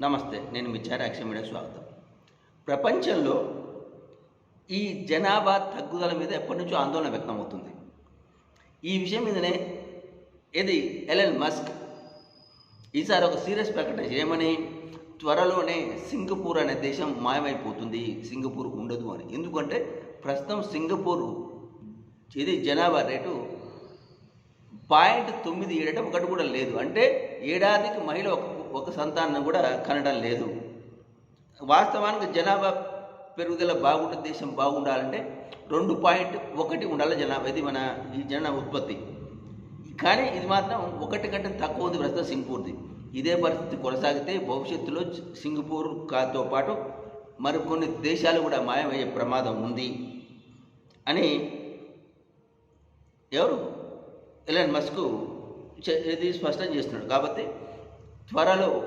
నమస్తే నేను మీ చారాక్ష మీడియా స్వాగతం. ప్రపంచంలో ఈ జనాభా తగ్గుదల మీద ఎప్పటి నుంచో ఆందోళన వ్యక్తమవుతుంది. ఈ విషయం మీదనే ఇది ఎలెన్ మస్క్. ఈసారి ఒక సీరియస్ ప్రకటన. చేయమని త్వరలోనే సింగపూర్ అనే దేశం మాయమైపోతుంది. సింగపూర్ ఉండదు అని. ఎందుకంటే ప్రస్తుతం సింగపూర్ ఇది జనాభా రేటు పాయింట్ తొమ్మిది ఏడట ఒకటి కూడా లేదు. అంటే ఏడాదికి మహిళ ఒక ఒక సంతానం కూడా కనడం లేదు. వాస్తవానికి జనాభా పెరుగుదల బాగుండే దేశం బాగుండాలంటే రెండు పాయింట్ ఒకటి ఉండాలి జనాభా. ఇది మన ఈ జన ఉత్పత్తి. కానీ ఇది మాత్రం ఒకటి కంటే తక్కువ ఉంది ప్రస్తుతం సింగపూర్ది. ఇదే పరిస్థితి కొనసాగితే భవిష్యత్తులో సింగపూర్ కాతో పాటు మరికొన్ని దేశాలు కూడా మాయమయ్యే ప్రమాదం ఉంది అని ఎవరు? ఎలాన్ మస్క్ ఇది స్పష్టం చేస్తున్నాడు. కాబట్టి త్వరలో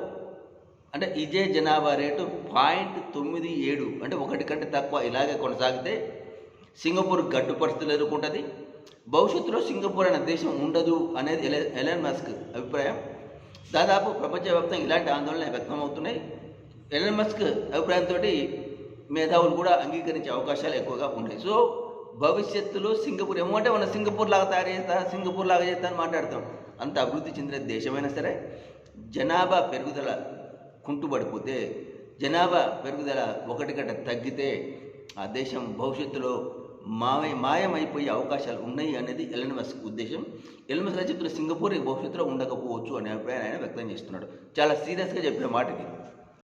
అంటే ఇదే జనాభా రేటు పాయింట్ తొమ్మిది ఏడు. అంటే ఒకటి కంటే తక్కువ ఇలాగే కొనసాగితే సింగపూర్ గడ్డు పరిస్థితులు ఎదుర్కొంటుంది. భవిష్యత్తులో సింగపూర్ అనే దేశం ఉండదు అనేది ఎల- ఎలన్ మస్క్ అభిప్రాయం. దాదాపు ప్రపంచవ్యాప్తంగా ఇలాంటి ఆందోళన వ్యక్తమవుతున్నాయి. ఎలన్ మస్క్ అభిప్రాయంతో మేధావులు కూడా అంగీకరించే అవకాశాలు ఎక్కువగా ఉన్నాయి. సో భవిష్యత్తులో సింగపూర్ ఏమంటే మన సింగపూర్ లాగా తయారు చేస్తా సింగపూర్ లాగా చేస్తా అని మాట్లాడతాం. అంత అభివృద్ధి చెందిన దేశమైనా సరే జనాభా పెరుగుదల కుంటుపడిపోతే జనాభా పెరుగుదల ఒకటి తగ్గితే ఆ దేశం భవిష్యత్తులో మాయ మాయమైపోయే అవకాశాలు ఉన్నాయి అనేది ఎలన్ మస్క్ ఉద్దేశం. ఎలన్ మస్క్ చెప్తున్న సింగపూర్ భవిష్యత్తులో ఉండకపోవచ్చు అనే అభిప్రాయం ఆయన వ్యక్తం చేస్తున్నాడు. చాలా సీరియస్గా చెప్పిన మాట ఇది